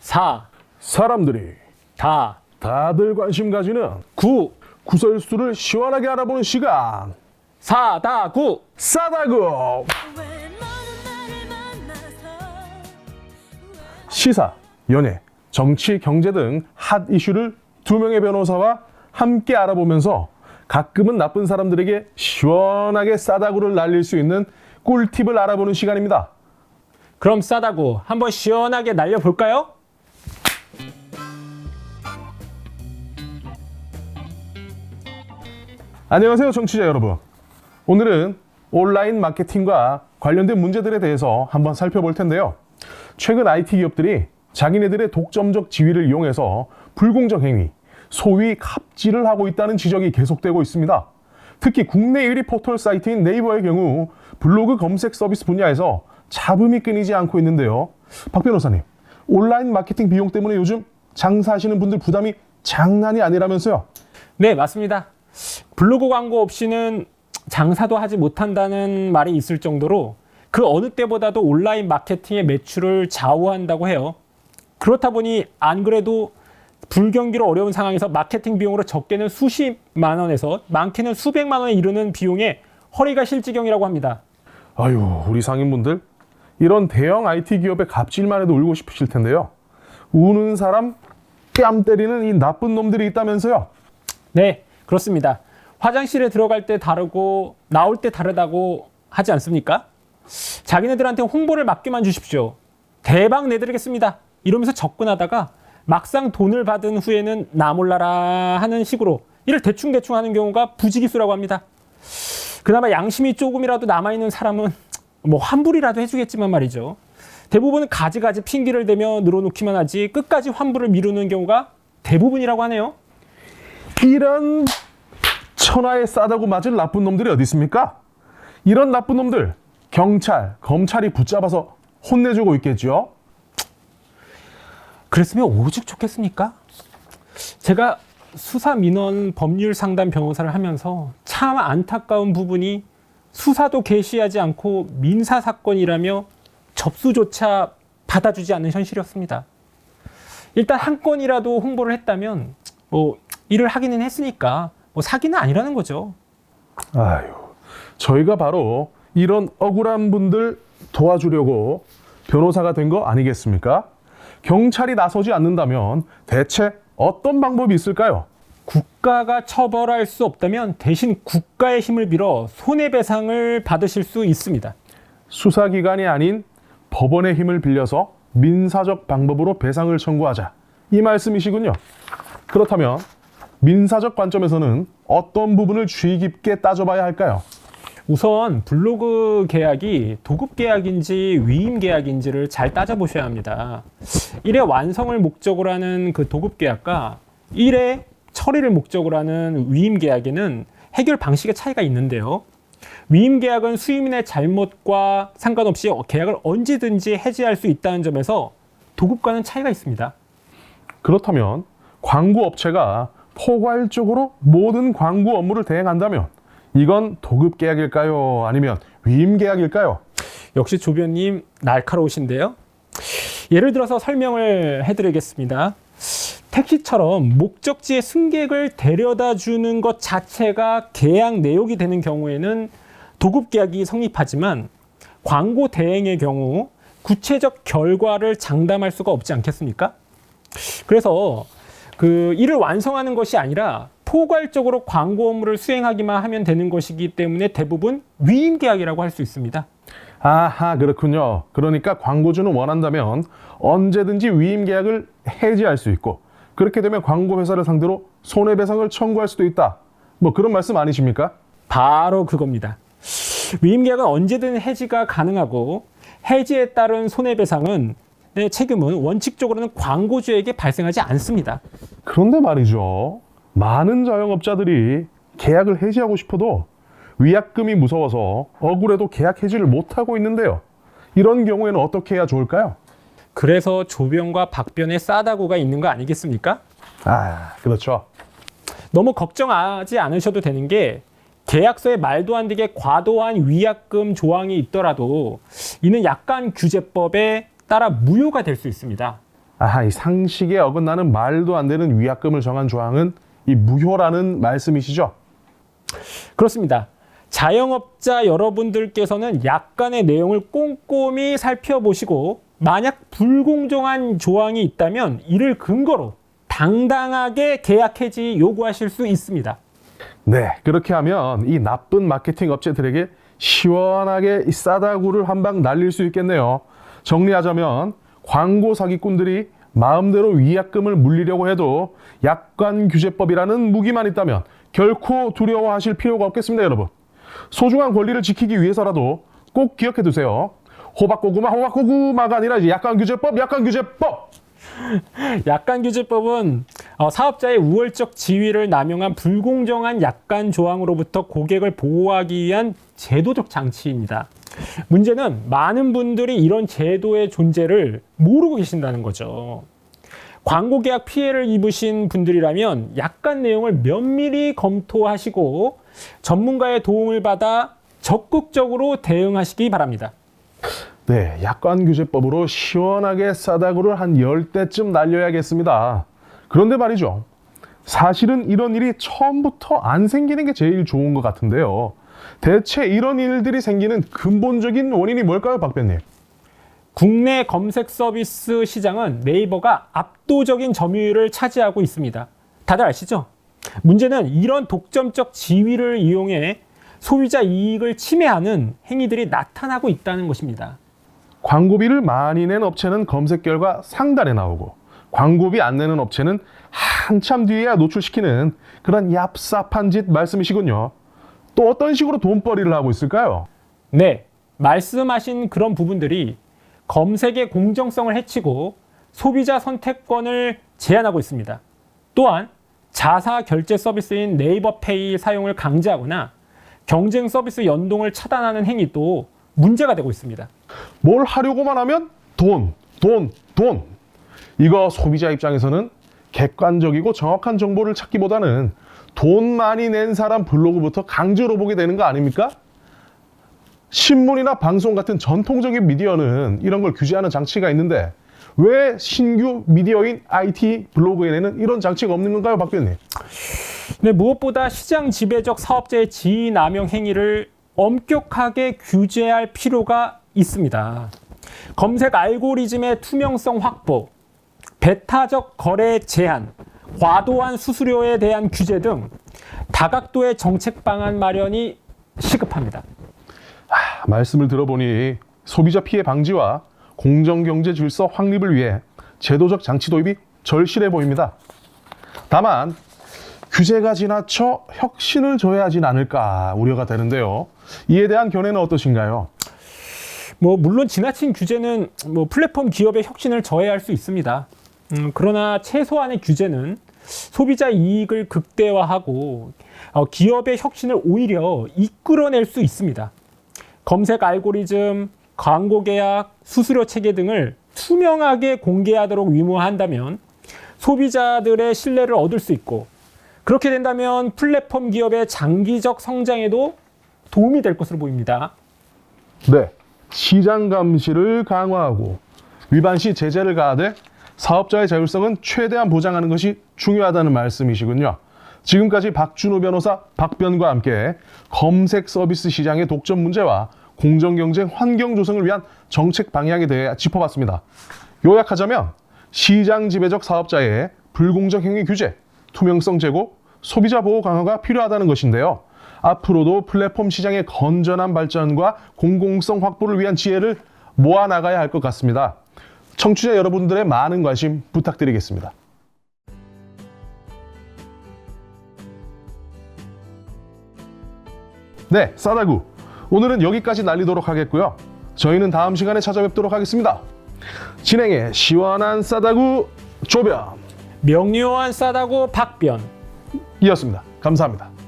4, 사람들이 다, 다들 관심 가지는 9, 구설수를 시원하게 알아보는 시간 4, 다, 9. 싸다구 시사, 연예, 정치, 경제 등 핫 이슈를 두 명의 변호사와 함께 알아보면서 가끔은 나쁜 사람들에게 시원하게 싸다구를 날릴 수 있는 꿀팁을 알아보는 시간입니다. 그럼 싸다고 한번 시원하게 날려볼까요? 안녕하세요, 정치자 여러분. 오늘은 온라인 마케팅과 관련된 문제들에 대해서 한번 살펴볼 텐데요. 최근 IT 기업들이 자기네들의 독점적 지위를 이용해서 불공정 행위, 소위 갑질을 하고 있다는 지적이 계속되고 있습니다. 특히 국내 1위 포털 사이트인 네이버의 경우 블로그 검색 서비스 분야에서 잡음이 끊이지 않고 있는데요. 박 변호사님, 온라인 마케팅 비용 때문에 요즘 장사하시는 분들 부담이 장난이 아니라면서요. 네, 맞습니다. 블로그 광고 없이는 장사도 하지 못한다는 말이 있을 정도로 그 어느 때보다도 온라인 마케팅의 매출을 좌우한다고 해요. 그렇다 보니 안 그래도 불경기로 어려운 상황에서 마케팅 비용으로 적게는 수십만 원에서 많게는 수백만 원에 이르는 비용에 허리가 실 지경이라고 합니다. 아유, 우리 상인분들 이런 대형 IT 기업의 갑질만 해도 울고 싶으실 텐데요. 우는 사람 뺨 때리는 이 나쁜 놈들이 있다면서요. 네, 그렇습니다. 화장실에 들어갈 때 다르고 나올 때 다르다고 하지 않습니까? 자기네들한테 홍보를 맡겨만 주십시오. 대박 내드리겠습니다. 이러면서 접근하다가 막상 돈을 받은 후에는 나 몰라라 하는 식으로 이를 대충대충 하는 경우가 부지기수라고 합니다. 그나마 양심이 조금이라도 남아있는 사람은 뭐 환불이라도 해주겠지만 말이죠. 대부분은 가지가지 핑계를 대며 늘어놓기만 하지 끝까지 환불을 미루는 경우가 대부분이라고 하네요. 이런 천하에 싸다고 맞을 나쁜 놈들이 어디 있습니까? 이런 나쁜 놈들 경찰, 검찰이 붙잡아서 혼내주고 있겠죠. 그랬으면 오죽 좋겠습니까? 제가 수사 민원 법률 상담 변호사를 하면서 참 안타까운 부분이 수사도 개시하지 않고 민사 사건이라며 접수조차 받아주지 않는 현실이었습니다. 일단 한 건이라도 홍보를 했다면 뭐 일을 하기는 했으니까 뭐 사기는 아니라는 거죠. 아유, 저희가 바로 이런 억울한 분들 도와주려고 변호사가 된 거 아니겠습니까? 경찰이 나서지 않는다면 대체 어떤 방법이 있을까요? 국가가 처벌할 수 없다면 대신 국가의 힘을 빌어 손해배상을 받으실 수 있습니다. 수사기관이 아닌 법원의 힘을 빌려서 민사적 방법으로 배상을 청구하자. 이 말씀이시군요. 그렇다면 민사적 관점에서는 어떤 부분을 주의 깊게 따져봐야 할까요? 우선 블로그 계약이 도급 계약인지 위임 계약인지를 잘 따져보셔야 합니다. 1회 완성을 목적으로 하는 그 도급 계약과 1회 처리를 목적으로 하는 위임 계약에는 해결 방식의 차이가 있는데요. 위임 계약은 수임인의 잘못과 상관없이 계약을 언제든지 해지할 수 있다는 점에서 도급과는 차이가 있습니다. 그렇다면 광고 업체가 포괄적으로 모든 광고 업무를 대행한다면 이건 도급 계약일까요? 아니면 위임 계약일까요? 역시 조변님 날카로우신데요. 예를 들어서 설명을 해드리겠습니다. 택시처럼 목적지에 승객을 데려다 주는 것 자체가 계약 내역이 되는 경우에는 도급 계약이 성립하지만 광고 대행의 경우 구체적 결과를 장담할 수가 없지 않겠습니까? 그래서 그 일을 완성하는 것이 아니라 포괄적으로 광고 업무를 수행하기만 하면 되는 것이기 때문에 대부분 위임 계약이라고 할 수 있습니다. 아하, 그렇군요. 그러니까 광고주는 원한다면 언제든지 위임 계약을 해지할 수 있고 그렇게 되면 광고 회사를 상대로 손해배상을 청구할 수도 있다. 뭐 그런 말씀 아니십니까? 바로 그겁니다. 위임 계약은 언제든 해지가 가능하고 해지에 따른 손해배상은 네, 책임은 원칙적으로는 광고주에게 발생하지 않습니다. 그런데 말이죠. 많은 자영업자들이 계약을 해지하고 싶어도 위약금이 무서워서 억울해도 계약 해지를 못하고 있는데요. 이런 경우에는 어떻게 해야 좋을까요? 그래서 조변과 박변의 싸다구가 있는 거 아니겠습니까? 아, 그렇죠. 너무 걱정하지 않으셔도 되는 게 계약서에 말도 안 되게 과도한 위약금 조항이 있더라도 이는 약관 규제법에 따라 무효가 될 수 있습니다. 아하, 이 상식에 어긋나는 말도 안 되는 위약금을 정한 조항은 이 무효라는 말씀이시죠? 그렇습니다. 자영업자 여러분들께서는 약관의 내용을 꼼꼼히 살펴보시고 만약 불공정한 조항이 있다면 이를 근거로 당당하게 계약 해지 요구하실 수 있습니다. 네, 그렇게 하면 이 나쁜 마케팅 업체들에게 시원하게 이 싸다구를 한 방 날릴 수 있겠네요. 정리하자면 광고 사기꾼들이 마음대로 위약금을 물리려고 해도 약관 규제법이라는 무기만 있다면 결코 두려워하실 필요가 없겠습니다, 여러분. 소중한 권리를 지키기 위해서라도 꼭 기억해 두세요. 호박고구마, 호박고구마가 아니라 이제 약관 규제법, 약관 규제법! 약관 규제법은 어, 사업자의 우월적 지위를 남용한 불공정한 약관 조항으로부터 고객을 보호하기 위한 제도적 장치입니다. 문제는 많은 분들이 이런 제도의 존재를 모르고 계신다는 거죠. 광고 계약 피해를 입으신 분들이라면 약관 내용을 면밀히 검토하시고 전문가의 도움을 받아 적극적으로 대응하시기 바랍니다. 네, 약관 규제법으로 시원하게 싸다구를 한 10대쯤 날려야겠습니다. 그런데 말이죠. 사실은 이런 일이 처음부터 안 생기는 게 제일 좋은 것 같은데요. 대체 이런 일들이 생기는 근본적인 원인이 뭘까요, 박배님? 국내 검색 서비스 시장은 네이버가 압도적인 점유율을 차지하고 있습니다. 다들 아시죠? 문제는 이런 독점적 지위를 이용해 소비자 이익을 침해하는 행위들이 나타나고 있다는 것입니다. 광고비를 많이 낸 업체는 검색 결과 상단에 나오고 광고비 안 내는 업체는 한참 뒤에야 노출시키는 그런 얍삽한 짓 말씀이시군요. 또 어떤 식으로 돈벌이를 하고 있을까요? 네, 말씀하신 그런 부분들이 검색의 공정성을 해치고 소비자 선택권을 제한하고 있습니다. 또한 자사 결제 서비스인 네이버 페이 사용을 강제하거나 경쟁 서비스 연동을 차단하는 행위도 문제가 되고 있습니다. 뭘 하려고만 하면 돈, 돈, 돈. 이거 소비자 입장에서는 객관적이고 정확한 정보를 찾기보다는 돈 많이 낸 사람 블로그부터 강제로 보게 되는 거 아닙니까? 신문이나 방송 같은 전통적인 미디어는 이런 걸 규제하는 장치가 있는데 왜 신규 미디어인 IT 블로그에는 이런 장치가 없는 건가요, 박 변님? 네, 무엇보다 시장 지배적 사업자의 지위 남용 행위를 엄격하게 규제할 필요가 있습니다. 검색 알고리즘의 투명성 확보, 배타적 거래 제한, 과도한 수수료에 대한 규제 등 다각도의 정책 방안 마련이 시급합니다. 말씀을 들어보니 소비자 피해 방지와 공정경제 질서 확립을 위해 제도적 장치 도입이 절실해 보입니다. 다만 규제가 지나쳐 혁신을 줘야 하진 않을까 우려가 되는데요. 이에 대한 견해는 어떠신가요? 뭐 물론 지나친 규제는 뭐 플랫폼 기업의 혁신을 저해할 수 있습니다. 음, 그러나 최소한의 규제는 소비자 이익을 극대화하고 어, 기업의 혁신을 오히려 이끌어낼 수 있습니다. 검색 알고리즘, 광고 계약, 수수료 체계 등을 투명하게 공개하도록 위무한다면 소비자들의 신뢰를 얻을 수 있고 그렇게 된다면 플랫폼 기업의 장기적 성장에도 도움이 될 것으로 보입니다. 네. 시장 감시를 강화하고 위반 시 제재를 가하되 사업자의 자율성은 최대한 보장하는 것이 중요하다는 말씀이시군요. 지금까지 박준호 변호사 박변과 함께 검색 서비스 시장의 독점 문제와 공정 경쟁 환경 조성을 위한 정책 방향에 대해 짚어봤습니다. 요약하자면 시장 지배적 사업자의 불공정 행위 규제, 투명성 제고, 소비자 보호 강화가 필요하다는 것인데요. 앞으로도 플랫폼 시장의 건전한 발전과 공공성 확보를 위한 지혜를 모아 나가야 할 것 같습니다. 청취자 여러분들의 많은 관심 부탁드리겠습니다. 네, 싸다구. 오늘은 여기까지 날리도록 하겠고요. 저희는 다음 시간에 찾아뵙도록 하겠습니다. 진행의 시원한 싸다구 조변 명료한 싸다고 박변. 이었습니다. 감사합니다.